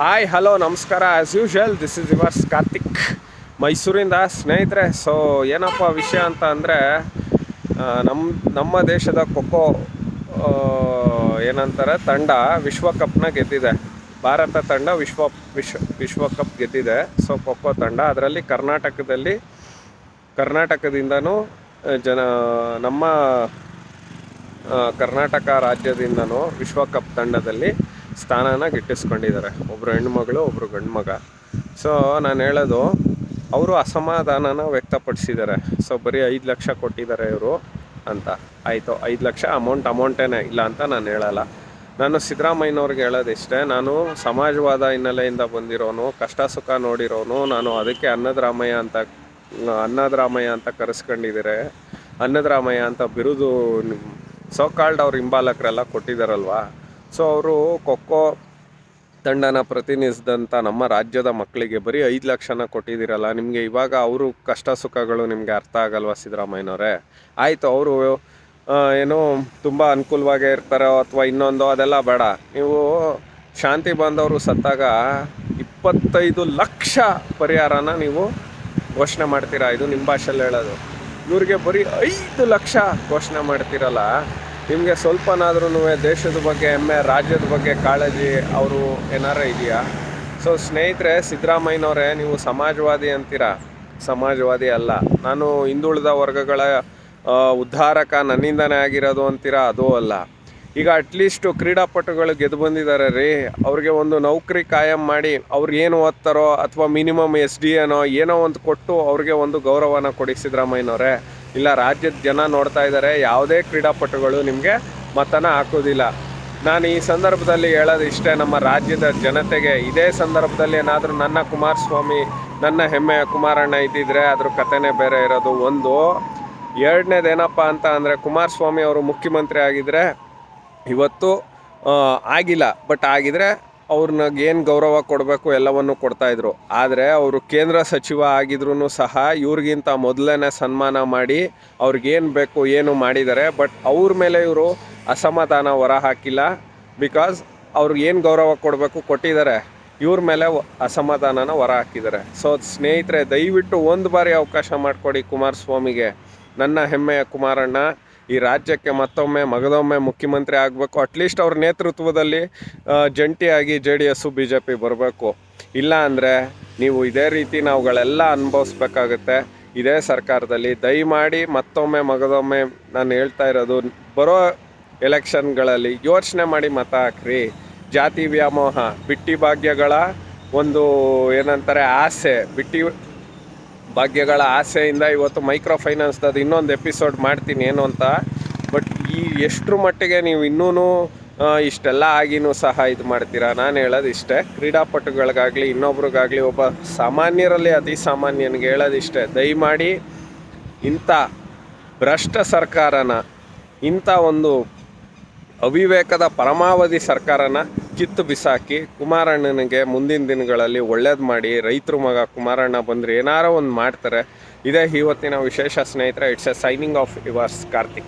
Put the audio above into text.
Hi hello ನಮಸ್ಕಾರ. As usual this is yours Karthik ಮೈಸೂರಿಂದ ಸ್ನೇಹಿತರೆ. ಸೊ ಏನಪ್ಪ ವಿಷಯ ಅಂತ ಅಂದರೆ ನಮ್ಮ ನಮ್ಮ ದೇಶದ ಖೋಖೋ ಏನಂತಾರೆ, ತಂಡ ವಿಶ್ವಕಪ್ನ ಗೆದ್ದಿದೆ. ಭಾರತ ತಂಡ ವಿಶ್ವ ವಿಶ್ವ ವಿಶ್ವಕಪ್ ಗೆದ್ದಿದೆ. ಸೊ ಖೋಖೋ ತಂಡ. ಅದರಲ್ಲಿ ಕರ್ನಾಟಕದಲ್ಲಿ, ಕರ್ನಾಟಕದಿಂದನೂ ಜನ, ನಮ್ಮ ಕರ್ನಾಟಕ ರಾಜ್ಯದಿಂದನೂ ವಿಶ್ವಕಪ್ ತಂಡದಲ್ಲಿ ಸ್ಥಾನನ ಗಿಟ್ಟಿಸ್ಕೊಂಡಿದ್ದಾರೆ. ಒಬ್ಬರು ಹೆಣ್ಮಗಳು ಒಬ್ಬರು ಗಂಡು ಮಗ ಸೊ ನಾನು ಹೇಳೋದು, ಅವರು ಅಸಮಾಧಾನನ ವ್ಯಕ್ತಪಡಿಸಿದ್ದಾರೆ. ಸೊ ಬರೀ ಐದು ಲಕ್ಷ ಕೊಟ್ಟಿದ್ದಾರೆ ಇವರು ಅಂತ. ಆಯಿತು, ಐದು ಲಕ್ಷ ಅಮೌಂಟ್ ಅಮೌಂಟೇನೆ ಇಲ್ಲ ಅಂತ ನಾನು ಹೇಳಲ್ಲ. ನಾನು ಸಿದ್ದರಾಮಯ್ಯನವ್ರಿಗೆ ಹೇಳೋದಿಷ್ಟೇ, ನಾನು ಸಮಾಜವಾದ ಹಿನ್ನೆಲೆಯಿಂದ ಬಂದಿರೋನು, ಕಷ್ಟ ಸುಖ ನೋಡಿರೋನು, ನಾನು ಅದಕ್ಕೆ ಅನ್ನದ್ರಾಮಯ್ಯ ಅಂತ ಅನ್ನದ್ರಾಮಯ್ಯ ಅಂತ ಕರೆಸ್ಕೊಂಡಿದ್ದಾರೆ, ಅನ್ನದ್ರಾಮಯ್ಯ ಅಂತ ಬಿರುದು, ಸೋಕಾಲ್ಡ್ ಅವ್ರ ಹಿಂಬಾಲಕರೆಲ್ಲ ಕೊಟ್ಟಿದ್ದಾರಲ್ವಾ? ಸೊ ಅವರು ಖೋಖೋ ತಂಡನ ಪ್ರತಿನಿಧಿಸಿದಂಥ ನಮ್ಮ ರಾಜ್ಯದ ಮಕ್ಕಳಿಗೆ ಬರೀ ಐದು ಲಕ್ಷನ ಕೊಟ್ಟಿದ್ದೀರಲ್ಲ, ನಿಮಗೆ ಇವಾಗ ಅವರು ಕಷ್ಟ ಸುಖಗಳು ನಿಮಗೆ ಅರ್ಥ ಆಗಲ್ವಾ ಸಿದ್ದರಾಮಯ್ಯನವರೇ? ಆಯಿತು, ಅವರು ಏನೋ ತುಂಬ ಅನುಕೂಲವಾಗೇ ಇರ್ತಾರೋ ಅಥವಾ ಇನ್ನೊಂದು ಅದೆಲ್ಲ ಬೇಡ. ನೀವು ಶಾಂತಿ ಬಾಂಧವರು ಸತ್ತಾಗ ಇಪ್ಪತ್ತೈದು ಲಕ್ಷ ಪರಿಹಾರನ ನೀವು ಘೋಷಣೆ ಮಾಡ್ತೀರಾ? ಇದು ನಿಮ್ಮ ಭಾಷೆಯಲ್ಲಿ ಹೇಳೋದು. ಇವ್ರಿಗೆ ಬರೀ ಐದು ಲಕ್ಷ ಘೋಷಣೆ ಮಾಡ್ತೀರಲ್ಲ ನಿಮಗೆ ಸ್ವಲ್ಪನಾದ್ರೂ ದೇಶದ ಬಗ್ಗೆ ಹೆಮ್ಮೆ, ರಾಜ್ಯದ ಬಗ್ಗೆ ಕಾಳಜಿ ಅವರು ಏನಾರ ಇದೆಯಾ? ಸೊ ಸ್ನೇಹಿತರೆ, ಸಿದ್ದರಾಮಯ್ಯನವರೇ, ನೀವು ಸಮಾಜವಾದಿ ಅಂತೀರಾ? ಸಮಾಜವಾದಿ ಅಲ್ಲ. ನಾನು ಹಿಂದುಳಿದ ವರ್ಗಗಳ ಉದ್ಧಾರಕ, ನನ್ನಿಂದನೇ ಆಗಿರೋದು ಅಂತೀರಾ? ಅದೂ ಅಲ್ಲ. ಈಗ ಅಟ್ಲೀಸ್ಟು ಕ್ರೀಡಾಪಟುಗಳು ಗೆದ್ದು ಬಂದಿದ್ದಾರೆ ರೀ. ಅವ್ರಿಗೆ ಒಂದು ನೌಕರಿ ಕಾಯಂ ಮಾಡಿ ಅವ್ರು ಏನು ಓದ್ತಾರೋ ಅಥವಾ ಮಿನಿಮಮ್ ಎಸ್ ಡಿ ಏನೋ ಏನೋ ಒಂದು ಕೊಟ್ಟು ಅವ್ರಿಗೆ ಒಂದು ಗೌರವನ ಕೊಡಿ ಸಿದ್ದರಾಮಯ್ಯನವರೇ. ಇಲ್ಲ, ರಾಜ್ಯದ ಜನ ನೋಡ್ತಾ ಇದ್ದಾರೆ ಯಾವುದೇ ಕ್ರೀಡಾಪಟುಗಳು ನಿಮಗೆ ಮತನ ಹಾಕೋದಿಲ್ಲ. ನಾನು ಈ ಸಂದರ್ಭದಲ್ಲಿ ಹೇಳೋದು ಇಷ್ಟೇ, ನಮ್ಮ ರಾಜ್ಯದ ಜನತೆಗೆ ಇದೇ ಸಂದರ್ಭದಲ್ಲಿ ಏನಾದರೂ ನನ್ನ ಕುಮಾರಸ್ವಾಮಿ, ನನ್ನ ಹೆಮ್ಮೆಯ ಕುಮಾರಣ್ಣ ಇದ್ದಿದ್ರೆ ಅದ್ರ ಕಥೆನೇ ಬೇರೆ ಇರೋದು. ಒಂದು ಎರಡನೇದೇನಪ್ಪ ಅಂತ ಅಂದರೆ, ಕುಮಾರಸ್ವಾಮಿ ಅವರು ಮುಖ್ಯಮಂತ್ರಿ ಆಗಿದ್ರೆ ಇವತ್ತು ಆಗಿಲ್ಲ. ಬಟ್ ಆಗಿದ್ರೆ ಅವ್ರನ್ನ ಏನು ಗೌರವ ಕೊಡಬೇಕು ಎಲ್ಲವನ್ನು ಕೊಡ್ತಾಯಿದ್ರು ಆದರೆ ಅವರು ಕೇಂದ್ರ ಸಚಿವ ಆಗಿದ್ರು ಸಹ ಇವ್ರಿಗಿಂತ ಮೊದಲನೇ ಸನ್ಮಾನ ಮಾಡಿ ಅವ್ರಿಗೇನು ಬೇಕು ಏನು ಮಾಡಿದ್ದಾರೆ ಬಟ್ ಅವ್ರ ಮೇಲೆ ಇವರು ಅಸಮಾಧಾನ ಹೊರ ಹಾಕಿಲ್ಲ. ಬಿಕಾಸ್ ಅವ್ರಿಗೆ ಏನು ಗೌರವ ಕೊಡಬೇಕು ಕೊಟ್ಟಿದ್ದಾರೆ. ಇವ್ರ ಮೇಲೆ ಅಸಮಾಧಾನನ ಹೊರ ಹಾಕಿದ್ದಾರೆ. ಸೊ ಸ್ನೇಹಿತರೆ, ದಯವಿಟ್ಟು ಒಂದು ಬಾರಿ ಅವಕಾಶ ಮಾಡಿಕೊಡಿ ಕುಮಾರಸ್ವಾಮಿಗೆ. ನನ್ನ ಹೆಮ್ಮೆಯ ಕುಮಾರಣ್ಣ. ಈ ರಾಜ್ಯಕ್ಕೆ ಮತ್ತೊಮ್ಮೆ, ಮಗದೊಮ್ಮೆ ಮುಖ್ಯಮಂತ್ರಿ ಆಗಬೇಕು. ಅಟ್ಲೀಸ್ಟ್ ಅವ್ರ ನೇತೃತ್ವದಲ್ಲಿ ಜಂಟಿಯಾಗಿ J D S B J P ಬರಬೇಕು. ಇಲ್ಲ ಅಂದರೆ ನೀವು ಇದೇ ರೀತಿ ನಾವುಗಳೆಲ್ಲ ಅನುಭವಿಸ್ಬೇಕಾಗತ್ತೆ. ಇದೇ ಸರ್ಕಾರದಲ್ಲಿ ದಯಮಾಡಿ ಮತ್ತೊಮ್ಮೆ, ಮಗದೊಮ್ಮೆ ನಾನು ಹೇಳ್ತಾ ಇರೋದು, ಬರೋ ಎಲೆಕ್ಷನ್ಗಳಲ್ಲಿ ಯೋಚನೆ ಮಾಡಿ ಮತ ಹಾಕ್ರಿ. ಜಾತಿ ವ್ಯಾಮೋಹ ಬಿಟ್ಟಿ ಭಾಗ್ಯಗಳ ಒಂದು, ಏನಂತಾರೆ, ಆಸೆ, ಬಿಟ್ಟಿ ಭಾಗ್ಯಗಳ ಆಸೆಯಿಂದ ಇವತ್ತು ಮೈಕ್ರೋ ಫೈನಾನ್ಸ್ದು ಇನ್ನೊಂದು ಎಪಿಸೋಡ್ ಮಾಡ್ತೀನಿ ಏನು ಅಂತ. ಬಟ್ ಈ ಎಷ್ಟರ ಮಟ್ಟಿಗೆ ನೀವು ಇನ್ನೂ ಇಷ್ಟೆಲ್ಲ ಆಗಿನೂ ಸಹ ಇದು ಮಾಡ್ತೀರಾ? ನಾನು ಹೇಳೋದು ಇಷ್ಟೇ. ಕ್ರೀಡಾಪಟುಗಳಿಗಾಗಲಿ, ಇನ್ನೊಬ್ರಿಗಾಗಲಿ ಒಬ್ಬ ಸಾಮಾನ್ಯರಲ್ಲಿ ಅತಿ ಸಾಮಾನ್ಯನಿಗೆ ಹೇಳೋದು ಇಷ್ಟೇ ದಯಮಾಡಿ ಇಂಥ ಭ್ರಷ್ಟ ಸರ್ಕಾರನ ಇಂಥ ಒಂದು ಅವಿವೇಕದ ಪರಮಾವಧಿ ಸರ್ಕಾರನ ಕಿತ್ತು ಬಿಸಾಕಿ ಕುಮಾರಣ್ಣನಿಗೆ ಮುಂದಿನ ದಿನಗಳಲ್ಲಿ ಒಳ್ಳೇದು ಮಾಡಿ ರೈತರು ಮಗ ಕುಮಾರಣ್ಣ ಬಂದರೆ ಏನಾರೋ ಒಂದು ಮಾಡ್ತಾರೆ. ಇದೇ ಇವತ್ತಿನ ವಿಶೇಷ ಸ್ನೇಹಿತರೆ it's a signing off yours Karthik.